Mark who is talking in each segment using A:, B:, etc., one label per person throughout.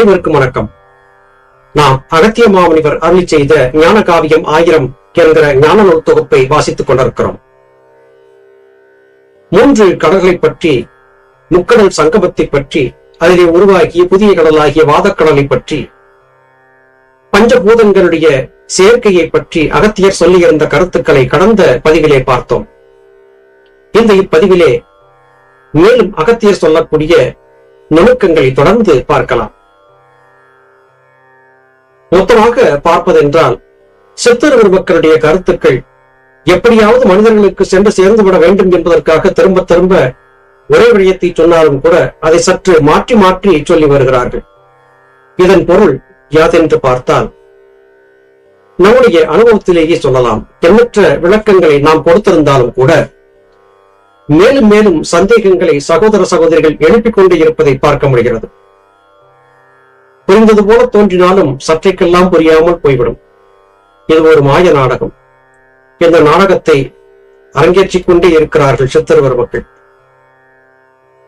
A: அனைவருக்கும் வணக்கம். நாம் அகத்திய மாமுனிவர் அருளி செய்த ஞான காவியம் ஆயிரம் என்கிற ஞான நூல் தொகுப்பை வாசித்துக் கொண்டிருக்கிறோம். மூன்று கடல்களை பற்றி முக்கடல் சங்கமத்தை பற்றி அதிலே உருவாகிய புதிய கடலாகிய வாதக்கடலை பற்றி பஞ்சபூதங்களுடைய சேர்க்கையை பற்றி அகத்தியர் சொல்லியிருந்த கருத்துக்களை கடந்த பதிவிலே பார்த்தோம். இந்த இப்பதிவிலே மேலும் அகத்தியர் சொல்லக்கூடிய நுணுக்கங்களை தொடர்ந்து பார்க்கலாம். மொத்தமாக பார்ப்பதென்றால் சித்தர் மக்களுடைய கருத்துக்கள் எப்படியாவது மனிதர்களுக்கு சென்று சேர்ந்து விட வேண்டும் என்பதற்காக திரும்ப திரும்ப ஒரே விடயத்தை சொன்னாலும் கூட அதை சற்று மாற்றி மாற்றி சொல்லி வருகிறார்கள். இதன் பொருள் யாதென்று பார்த்தால் நம்முடைய அனுபவத்திலேயே சொல்லலாம் எண்ணற்ற விளக்கங்களை நாம் கொடுத்திருந்தாலும் கூட மேலும் மேலும் சந்தேகங்களை சகோதர சகோதரிகள் எழுப்பிக் கொண்டே இருப்பதை பார்க்க முடிகிறது. புரிந்தது போல தோன்றினாலும் சற்றைக்கெல்லாம் புரியாமல் போய்விடும். இது ஒரு மாய நாடகம். இந்த நாடகத்தை அரங்கேற்றிக் கொண்டே இருக்கிறார்கள் சித்தருவர் மக்கள்.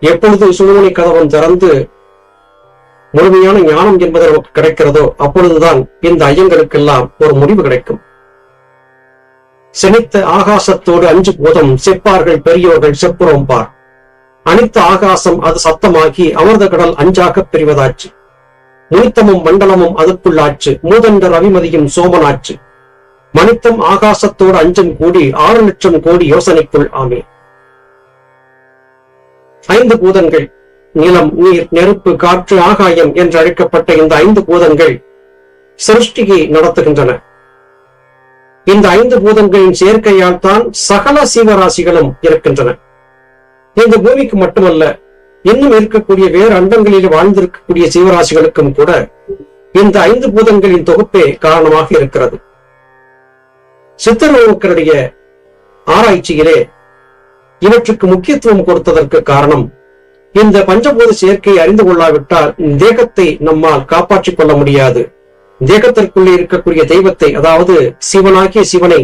A: எப்பொழுது சுழுமணி கதவம் திறந்து முழுமையான ஞானம் என்பது நமக்கு கிடைக்கிறதோ அப்பொழுதுதான் இந்த ஐயங்களுக்கெல்லாம் ஒரு முடிவு கிடைக்கும். செனித்த ஆகாசத்தோடு அஞ்சு போதும் செப்பார்கள் பெரியோர்கள் செப்புறோம் பார். அனித்த ஆகாசம் அது சத்தமாகி அமிர்த கடல் அஞ்சாகப் பிரிவதாச்சு. முனித்தமும் மண்டலமும் அதற்குள்ளாச்சு மூதண்ட ரவிமதியும் சோமனாச்சு. மனித்தம் ஆகாசத்தோடு அஞ்சம் கூடி ஆறு லட்சம் கோடி யோசனைக்குள் ஆமே. ஐந்து பூதங்கள் நிலம் நீர் நெருப்பு காற்று ஆகாயம் என்று அழைக்கப்பட்ட இந்த ஐந்து பூதங்கள் சிருஷ்டியை நடத்துகின்றன. இந்த ஐந்து பூதங்களின் சேர்க்கையால் தான் சகல சீவராசிகளும் இருக்கின்றன. இந்த பூமிக்கு மட்டுமல்ல இன்னும் இருக்கக்கூடிய வேறு அண்டங்களில் வாழ்ந்திருக்கக்கூடிய ஜீவராசிகளுக்கும் கூட இந்த ஐந்து பூதங்களின் தொகுப்பே காரணமாக இருக்கிறது. சித்தர்களுடைய ஆராய்ச்சியிலே இவற்றுக்கு முக்கியத்துவம் கொடுத்ததற்கு காரணம் இந்த பஞ்சபூத சேர்க்கையை அறிந்து கொள்ளாவிட்டால் தேகத்தை நம்மால் காப்பாற்றிக் கொள்ள முடியாது. தேகத்திற்குள்ளே இருக்கக்கூடிய தெய்வத்தை அதாவது சிவனாகிய சிவனை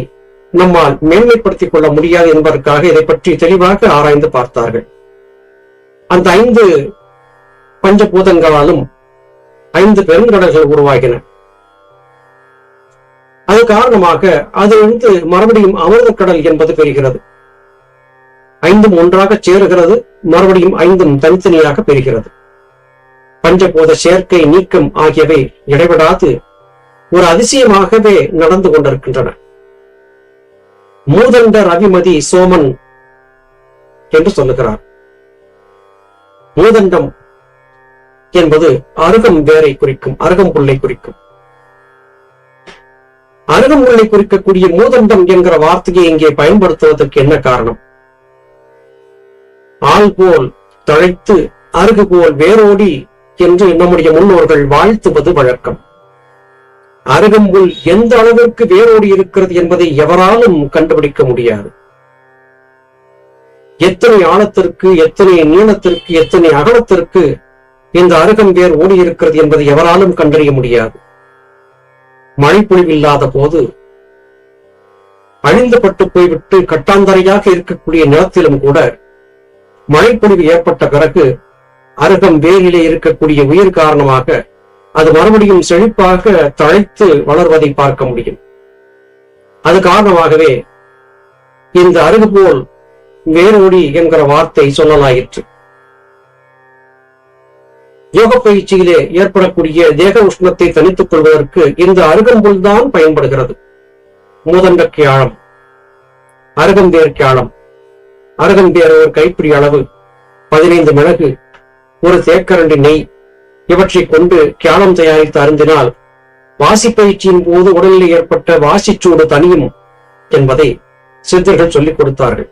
A: நம்மால் மேன்மைப்படுத்திக் கொள்ள முடியாது என்பதற்காக இதை பற்றி தெளிவாக ஆராய்ந்து பார்த்தார்கள். அந்த ஐந்து பஞ்சபூதங்களாலும் ஐந்து பெருங்கடல்கள் உருவாகின. அது காரணமாக அதிலிருந்து வந்து மறுபடியும் அமிர்த கடல் என்பது பெறுகிறது. ஐந்தும் ஒன்றாக சேருகிறது மறுபடியும் ஐந்தும் தனித்தனியாக பெறுகிறது. பஞ்சபூத சேர்க்கை நீக்கம் ஆகியவை இடைவிடாது ஒரு அதிசயமாகவே நடந்து கொண்டிருக்கின்றன. மூதண்ட ரவிமதி சோமன் என்று சொல்லுகிறார். மூதண்டம் என்பது அருகம் வேரை குறிக்கும் அருகம்புல்லை குறிக்கும். அருகம்புல்லை குறிக்கக்கூடிய மூதண்டம் என்கிற வார்த்தையை இங்கே பயன்படுத்துவதற்கு என்ன காரணம்? ஆள் போல் தழைத்து அருகு போல் வேரோடி என்று நம்முடைய முன்னோர்கள் வாழ்த்துவது வழக்கம். அருகம்புல் எந்த அளவிற்கு வேரோடி இருக்கிறது என்பதை எவராலும் கண்டுபிடிக்க முடியாது. எத்தனை ஆழத்திற்கு எத்தனை நீளத்திற்கு எத்தனை அகலத்திற்கு இந்த அருகம்பேர் ஓடி இருக்கிறது என்பதை எவராலும் கண்டறிய முடியாது. மழைப்பொழிவில்லாத போது அழிந்துபட்டு போய்விட்டு கட்டாந்தரையாக இருக்கக்கூடிய நிலத்திலும் கூட மழைப்பொழிவு ஏற்பட்ட பிறகு அருகம் வேரிலே இருக்கக்கூடிய உயிர் காரணமாக அது மறுபடியும் செழிப்பாக தழைத்து வளர்வதை பார்க்க முடியும். அது காரணமாகவே இந்த அருகு போல் வேரூடி என்கிற வார்த்தை சொல்லலாயிற்று யோக பயிற்சியிலே ஏற்படக்கூடிய தேக உஷ்ணத்தை தனித்துக் கொள்வதற்கு இந்த அருகம்புல் தான் பயன்படுகிறது. மூதண்டக்கு ஆழம் அருகம்பேருக்கு ஆழம் அருகம்பேர் ஒரு கைப்பிடி அளவு பதினைந்து மிளகு ஒரு தேக்கரண்டி நெய் இவற்றை கொண்டு கியானம் தயாரித்து அருந்தினால் வாசி பயிற்சியின் போது உடலில் ஏற்பட்ட வாசிச்சூடு தனியும் என்பதை சித்தர்கள் சொல்லிக் கொடுத்தார்கள்.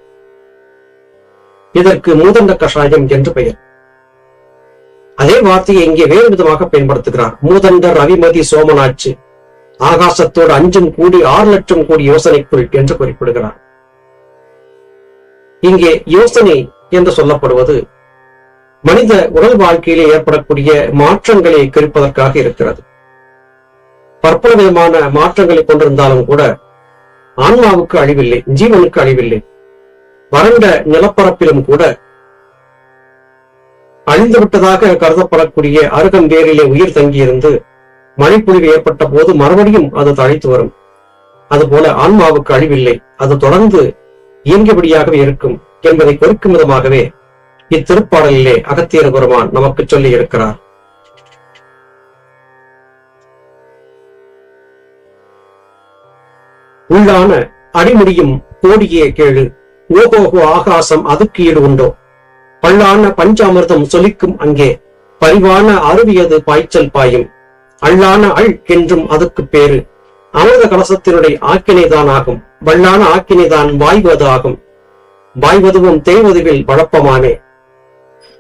A: இதற்கு மூதண்ட கஷாயம் என்று பெயர். அதே வார்த்தையை இங்கே வேறு விதமாக பயன்படுத்துகிறார். மூதண்டர் ரவிமதி சோமனாச்சு. ஆகாசத்தோடு அஞ்சும் கூடி ஆறு லட்சம் கோடி யோசனைக்குள் என்று குறிப்பிடுகிறார். இங்கே யோசனை என்று சொல்லப்படுவது மனித உடல் வாழ்க்கையிலே ஏற்படக்கூடிய மாற்றங்களை குறிப்பதற்காக இருக்கிறது. பற்பல விதமான மாற்றங்களை கொண்டிருந்தாலும் கூட ஆன்மாவுக்கு அழிவில்லை ஜீவனுக்கு அழிவில்லை. வறண்ட நிலப்பரப்பிலும் கூட அழிந்து விட்டதாக கருதப்படக்கூடிய அருகம்பேரிலே உயிர் தங்கியிருந்து மழைப்பொழிவு ஏற்பட்ட போது மறுபடியும் அது தழைத்து வரும். அதுபோல ஆன்மாவுக்கு அழிவில்லை. அது தொடர்ந்து இயங்கியபடியாகவே இருக்கும் என்பதை குறிக்கும் விதமாகவே இத்திருப்பாடலிலே அகத்தியர் பெருமான் நமக்கு சொல்லி இருக்கிறார். உள்ளான அடிமுடியும் கோடியே கேளு. ஓகோகோ ஆகாசம் அதுக்கு ஈடு உண்டோ? பல்லான பஞ்சாமிர்தம் சொலிக்கும் அங்கே பரிவான அருவியது பாய்ச்சல் பாயும். அள்ளான அள் என்றும் அதுக்கு பேரு அமிர்த கலசத்தினுடைய ஆக்கினைதான் ஆகும். வல்லான ஆக்கினைதான் வாய்வது ஆகும். வாய்வதுவும் தேய்வதுவில் வழப்பமானே.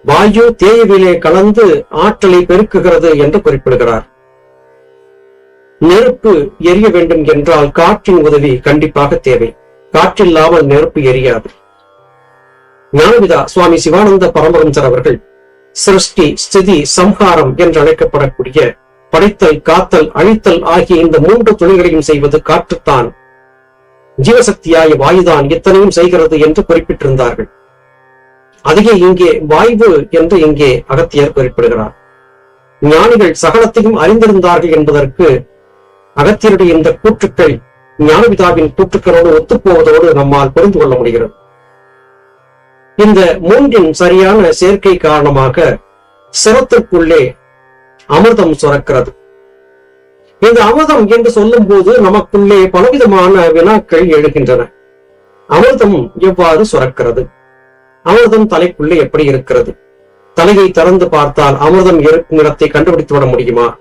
A: வாயு தேய்விலே கலந்து ஆற்றலை பெருக்குகிறது என்று குறிப்பிடுகிறார். நெருப்பு எரிய வேண்டும் என்றால் காற்றின் உதவி கண்டிப்பாக தேவை. காற்றில்லாமல் நெருப்பு எரியாது. ஞானவிதா சுவாமி சிவானந்த பரமஹம்சர் அவர்கள் சிருஷ்டி ஸ்திதி சம்ஹாரம் என்று அழைக்கப்படக்கூடிய படைத்தல் காத்தல் அழித்தல் ஆகிய இந்த மூன்று தொழில்களையும் செய்வது காற்றுத்தான். ஜீவசக்தியாய வாயுதான் இத்தனையும் செய்கிறது என்று குறிப்பிட்டிருந்தார்கள். அதையே இங்கே வாய்வு என்று இங்கே அகத்தியர் குறிப்பிடுகிறார். ஞானிகள் சகலத்தையும் அறிந்திருந்தார்கள் என்பதற்கு அகத்தியருடைய இந்த கூற்றுக்கள் ஞானபிதாவின் கூற்றுக்களோடு ஒத்துப்போவதோடு நம்மால் புரிந்து கொள்ள முடிகிறது. இந்த மூன்றின் சரியான சேர்க்கை காரணமாக சிரத்திற்குள்ளே அமிர்தம் சுரக்கிறது. இந்த அமிர்தம் என்று சொல்லும் போது நமக்குள்ளே பலவிதமான வினாக்கள் எழுகின்றன. அமிர்தம் எவ்வாறு சுரக்கிறது? அமிர்தம் தலைக்குள்ளே எப்படி இருக்கிறது? தலையை திறந்து பார்த்தால் அமிர்தம் இருக்கும் இடத்தை கண்டுபிடித்து விட முடியுமா?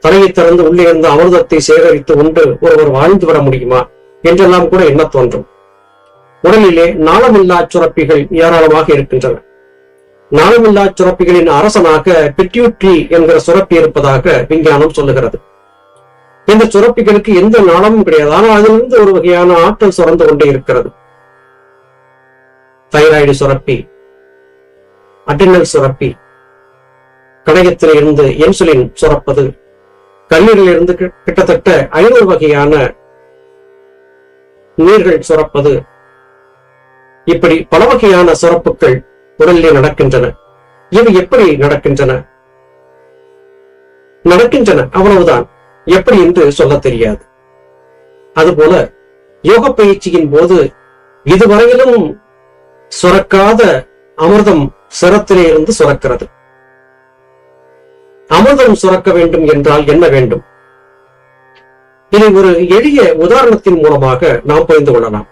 A: தலையை திறந்து உள்ளே இருந்து அமிர்தத்தை சேகரித்து உண்டு ஒருவர் வாழ்ந்து விட முடியுமா? என்றெல்லாம் கூட என்ன தோன்றும்? உடலிலே நாளமில்லா சுரப்பிகள் ஏராளமாக இருக்கின்றன. நாளமில்லா சுரப்பிகளின் அரசனாக பிட்யூட்ரி என்கிற சுரப்பி இருப்பதாக விஞ்ஞானம் சொல்லுகிறது. இந்த சுரப்பிகளுக்கு எந்த நாளமும் கிடையாது. ஆனால் அதிலிருந்து ஒரு வகையான ஆற்றல் சுரந்து கொண்டே இருக்கிறது. தைராய்டு சுரப்பி அட்டினல் சுரப்பி கடையத்தில் இருந்து இன்சுலின் சுரப்பது கல்லீரில் இருந்து கிட்டத்தட்ட ஐநூறு வகையான நீர்கள் சுரப்பது. இப்படி பல வகையான சுரப்புகள் உடலிலே நடக்கின்றன. இவை எப்படி நடக்கின்றன? நடக்கின்றன அவ்வளவுதான். எப்படி என்று சொல்ல தெரியாது. அதுபோல யோக பயிற்சியின் போது இதுவரையிலும் சுரக்காத அமிர்தம் சிரத்திலே இருந்து சுரக்கிறது. அமிர்தம் சுரக்க வேண்டும் என்றால் என்ன வேண்டும்? இதை ஒரு எளிய உதாரணத்தின் மூலமாக நாம் புரிந்து கொள்ளலாம்.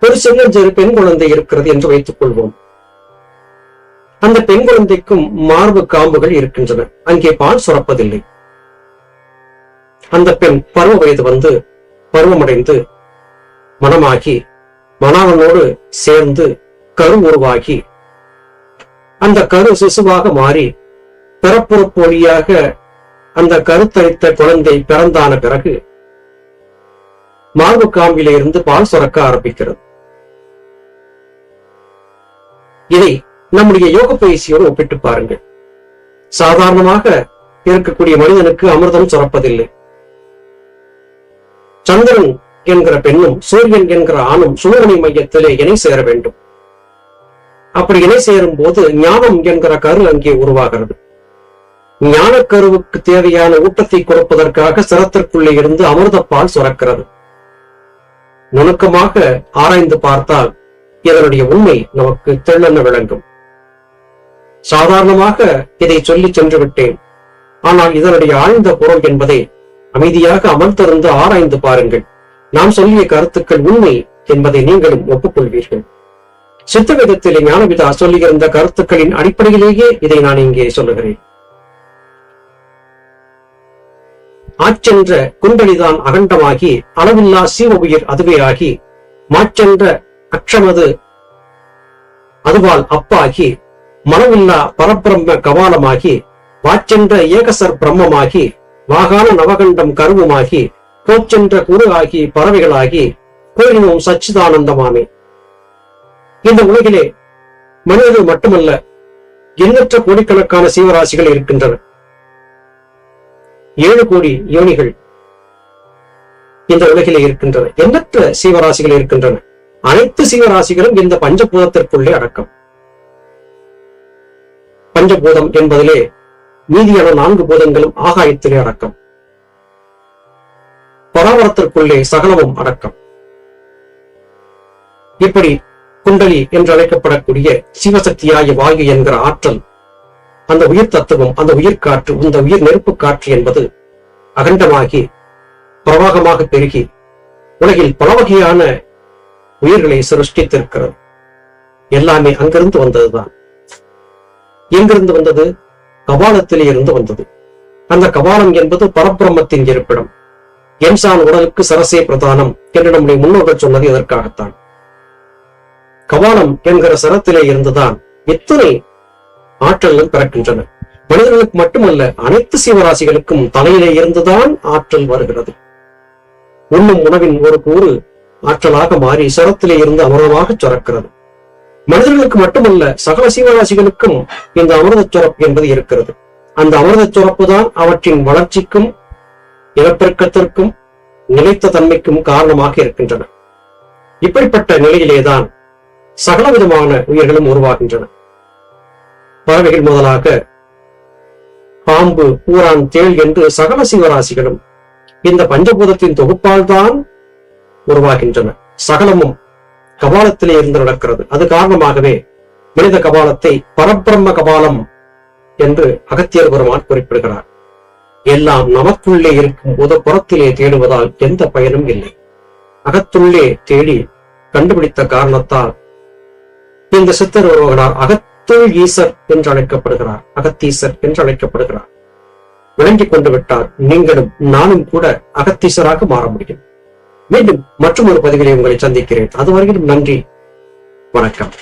A: ஒரு சின்னஞ்சிறு பெண் குழந்தை இருக்கிறது என்று வைத்துக் கொள்வோம். அந்த பெண் குழந்தைக்கும் மார்பு காம்புகள் இருக்கின்றன. அங்கே பால் சுரப்பதில்லை. அந்த பெண் பருவ வயது வந்து பருவமடைந்து மனமாகி மணாவனோடு சேர்ந்து கரு உருவாகி அந்த கரு சிசுவாக மாறி பிறப்புறுப்பு வழியாக அந்த கருத்தரித்த குழந்தை பிறந்தான பிறகு மார்பு காம்பிலிருந்து பால் சுரக்க ஆரம்பிக்கிறது. இதை நம்முடைய யோக பயிற்சியோடு ஒப்பிட்டு பாருங்கள். சாதாரணமாக இருக்கக்கூடிய மனிதனுக்கு அமிர்தம் சுரப்பதில்லை. சந்திரன் என்கிற பெண்ணும் சூரியன் என்கிற ஆணும் சூரியனை மையத்திலே இணை சேர வேண்டும். அப்படி இணை சேரும் போது ஞானம் என்கிற கரு அங்கே உருவாகிறது. ஞானக்கருவுக்கு தேவையான ஊட்டத்தை கொடுப்பதற்காக சிரத்திற்குள்ளே இருந்து அமிர்தப்பால் சுரக்கிறது. நுணுக்கமாக ஆராய்ந்து பார்த்தால் இதனுடைய உண்மை நமக்கு தெள்ளென விளங்கும். சாதாரணமாக இதை சொல்லி சென்று விட்டேன் ஆனால் இதனுடைய ஆழ்ந்த பொருள் என்பதை அமைதியாக அமர்ந்திருந்து ஆராய்ந்து பாருங்கள். நாம் சொல்லிய கருத்துக்கள் உண்மை என்பதை நீங்களும் ஒப்புக்கொள்வீர்கள். சித்தவேதத்திலே ஞானவிதா சொல்லியிருந்த கருத்துக்களின் அடிப்படையிலேயே இதை நான் இங்கே சொல்லுகிறேன். ஆச்சென்ற குண்டலிதான் அகண்டமாகி அளவில்லா சீவ உயிர் அதுவே ஆகி மாச்சென்ற அக்ஷமது அதுவால் அப்பாகி மனமில்லா பரபிரம்ம கவாலமாகி வாச்சென்ற ஏகசர் பிரம்மமாகி வாகான நவகண்டம் கருவுமாகி போச்சென்ற குரு ஆகி பறவைகளாகி கோயிலும் சச்சிதானந்தமாமே. இந்த உலகிலே மனிதர்கள் மட்டுமல்ல எண்ணற்ற கோடிக்கணக்கான சீவராசிகள் இருக்கின்றன ஏழு கோடி யோனிகள் இந்த உலகிலே இருக்கின்றன. எண்ணற்ற சீவராசிகள் இருக்கின்றன? அனைத்து சீவராசிகளும் இந்த பஞ்சபூதத்திற்குள்ளே அடக்கம். பஞ்சபூதம் என்பதிலே மீதியான நான்கு பூதங்களும் ஆகாயத்திலே அடக்கம். பராமரத்திற்குள்ளே சகலமும் அடக்கம். இப்படி குண்டலி என்று அழைக்கப்படக்கூடிய சிவசக்தியாய வாயு என்கிற ஆற்றல் அந்த உயிர் தத்துவம் அந்த உயிர் காற்று இந்த உயிர் நெருப்பு காற்று என்பது அகண்டமாகி பிரவாகமாக பெருகி உலகில் பல வகையான உயிர்களை சிருஷ்டித்திருக்கிறது. எல்லாமே அங்கிருந்து வந்ததுதான். எங்கிருந்து வந்தது? கபாலத்திலே இருந்து வந்தது. அந்த கபாலம் என்பது பரபிரம்மத்தின் இருப்பிடம். எம்சான் உடலுக்கு சரசே பிரதானம் என்று நம்முடைய முன்னோர்கள் சொன்னது இதற்காகத்தான். கபாலம் என்கிற சரத்திலே இருந்துதான் எத்தனை ஆற்றல்கள் பிறக்கின்றன. மனிதர்களுக்கு மட்டுமல்ல அனைத்து சீவராசிகளுக்கும் தலையிலே இருந்துதான் ஆற்றல் வருகிறது. உண்ணும் உணவின் ஒரு கூறு ஆற்றலாக மாறி சரத்திலே இருந்து அமிர்தமாக சுரக்கிறது. மனிதர்களுக்கு மட்டுமல்ல சகல சீவராசிகளுக்கும் இந்த அமிர்தச் சுரப்பு என்பது இருக்கிறது. அந்த அமிர்தச் சுரப்பு தான் அவற்றின் வளர்ச்சிக்கும் இனப்பெருக்கத்திற்கும் நிலைத்த தன்மைக்கும் காரணமாக இருக்கின்றன. இப்படிப்பட்ட நிலையிலேதான் சகல விதமான உயிர்களும் உருவாகின்றன. பறவைகள் முதலாக பாம்பு பூரான் தேள் என்று சகல சிவராசிகளும் இந்த பஞ்சபூதத்தின் தொகுப்பால் தான் உருவாகின்றன. சகலமும் கபாலத்திலே இருந்து நடக்கிறது. அது காரணமாகவே மனித கபாலத்தை பரபிரம்ம கபாலம் என்று அகத்தியர் பெருமான் குறிப்பிடுகிறார். எல்லாம் நமக்குள்ளே இருக்கும் போது புறத்திலே தேடுவதால் எந்த பயனும் இல்லை. அகத்துள்ளே தேடி கண்டுபிடித்த காரணத்தால் இந்த சித்தர் அகத் அகத்துள் ஈசர் என்று அழைக்கப்படுகிறார் அகத்தீசர் என்று அழைக்கப்படுகிறார் விளங்கிக் கொண்டு விட்டால் நீங்களும் நானும் கூட அகத்தீசராக மாற முடியும். மீண்டும் மற்றும் ஒரு பதிவிலே உங்களை சந்திக்கிறேன். அதுவரையிலும் நன்றி வணக்கம்.